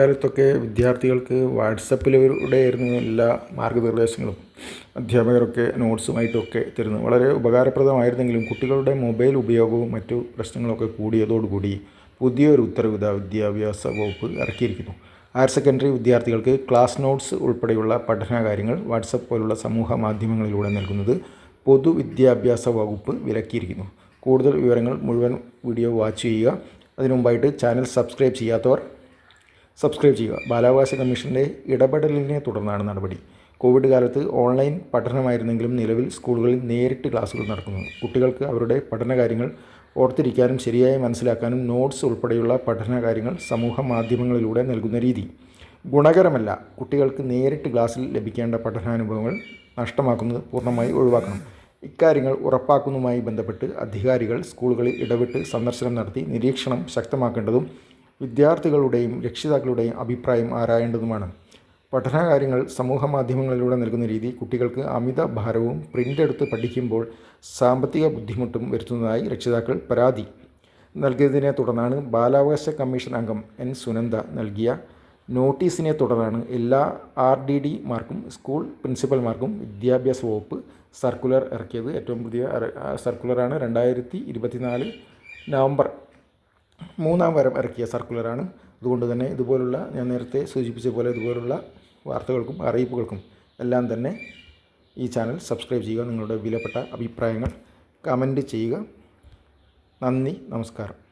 കാലത്തൊക്കെ വിദ്യാർത്ഥികൾക്ക് വാട്സപ്പിലൂടെയായിരുന്നു എല്ലാ മാർഗനിർദ്ദേശങ്ങളും. അധ്യാപകരൊക്കെ നോട്ട്സുമായിട്ടൊക്കെ തരുന്നു വളരെ ഉപകാരപ്രദമായിരുന്നെങ്കിലും കുട്ടികളുടെ മൊബൈൽ ഉപയോഗവും മറ്റു പ്രശ്നങ്ങളൊക്കെ കൂടിയതോടുകൂടി പുതിയൊരു ഉത്തരവ് ഇതാ വിദ്യാഭ്യാസ വകുപ്പ് ഇറക്കിയിരിക്കുന്നു. ഹയർ സെക്കൻഡറി വിദ്യാർത്ഥികൾക്ക് ക്ലാസ് നോട്ട്സ് ഉൾപ്പെടെയുള്ള പഠനകാര്യങ്ങൾ വാട്സപ്പ് പോലുള്ള സമൂഹ മാധ്യമങ്ങളിലൂടെ നൽകുന്നത് പൊതുവിദ്യാഭ്യാസ വകുപ്പ് വിലക്കിയിരിക്കുന്നു. കൂടുതൽ വിവരങ്ങൾ മുഴുവൻ വീഡിയോ വാച്ച് ചെയ്യുക. അതിനുമുമ്പായിട്ട് ചാനൽ സബ്സ്ക്രൈബ് ചെയ്യാത്തവർ സബ്സ്ക്രൈബ് ചെയ്യുക. ബാലാവകാശ കമ്മീഷന്റെ ഇടപെടലിനെ തുടർന്നാണ് നടപടി. കോവിഡ് കാലത്ത് ഓൺലൈൻ പഠനമായിരുന്നെങ്കിലും നിലവിൽ സ്കൂളുകളിൽ നേരിട്ട് ക്ലാസ്സുകൾ നടക്കുന്നു. കുട്ടികൾക്ക് അവരുടെ പഠനകാര്യങ്ങൾ ഓർത്തിരിക്കാനും ശരിയായി മനസ്സിലാക്കാനും നോട്ട്സ് ഉൾപ്പെടെയുള്ള പഠന കാര്യങ്ങൾ സമൂഹ മാധ്യമങ്ങളിലൂടെ നൽകുന്ന രീതി. ഗുണകരമല്ല കുട്ടികൾക്ക് നേരിട്ട് ക്ലാസ്സിൽ ലഭിക്കേണ്ട പഠനാനുഭവങ്ങൾ നഷ്ടമാക്കുന്നത് പൂർണമായി ഒഴിവാക്കണം. ഇക്കാര്യങ്ങൾ ഉറപ്പാക്കുന്നതുമായി ബന്ധപ്പെട്ട് അധികാരികൾ സ്കൂളുകളിൽ ഇടപെട്ട് സന്ദർശനം നടത്തി നിരീക്ഷണം ശക്തമാക്കേണ്ടതും വിദ്യാർത്ഥികളുടെയും രക്ഷിതാക്കളുടെയും അഭിപ്രായം ആരായേണ്ടതുമാണ്. പഠനകാര്യങ്ങൾ സമൂഹ മാധ്യമങ്ങളിലൂടെ നൽകുന്ന രീതി കുട്ടികൾക്ക് അമിത ഭാരവും പ്രിന്റ് എടുത്ത് പഠിക്കുമ്പോൾ സാമ്പത്തിക ബുദ്ധിമുട്ടും വരുത്തുന്നതായി രക്ഷിതാക്കൾ പരാതി നൽകിയതിനെ തുടർന്നാണ് ബാലാവകാശ കമ്മീഷൻ അംഗം എൻ സുനന്ദ നൽകിയ നോട്ടീസിനെ തുടർന്നാണ് എല്ലാ ആർ ഡി ഡി മാർക്കും സ്കൂൾ പ്രിൻസിപ്പൽമാർക്കും വിദ്യാഭ്യാസ വകുപ്പ് സർക്കുലർ ഇറക്കിയത്. ഏറ്റവും പുതിയ സർക്കുലറാണ് രണ്ടായിരത്തി ഇരുപത്തിനാല് നവംബർ മൂന്നാം വരം ഇറക്കിയ സർക്കുലറാണ് അതുകൊണ്ട് തന്നെ ഇതുപോലുള്ള ഞാൻ നേരത്തെ സൂചിപ്പിച്ച പോലെ ഇതുപോലുള്ള വാർത്തകൾക്കും അറിയിപ്പുകൾക്കും എല്ലാം തന്നെ ഈ ചാനൽ സബ്സ്ക്രൈബ് ചെയ്യുക. നിങ്ങളുടെ വിലപ്പെട്ട അഭിപ്രായങ്ങൾ കമന്റ് ചെയ്യുക. നന്ദി നമസ്കാരം.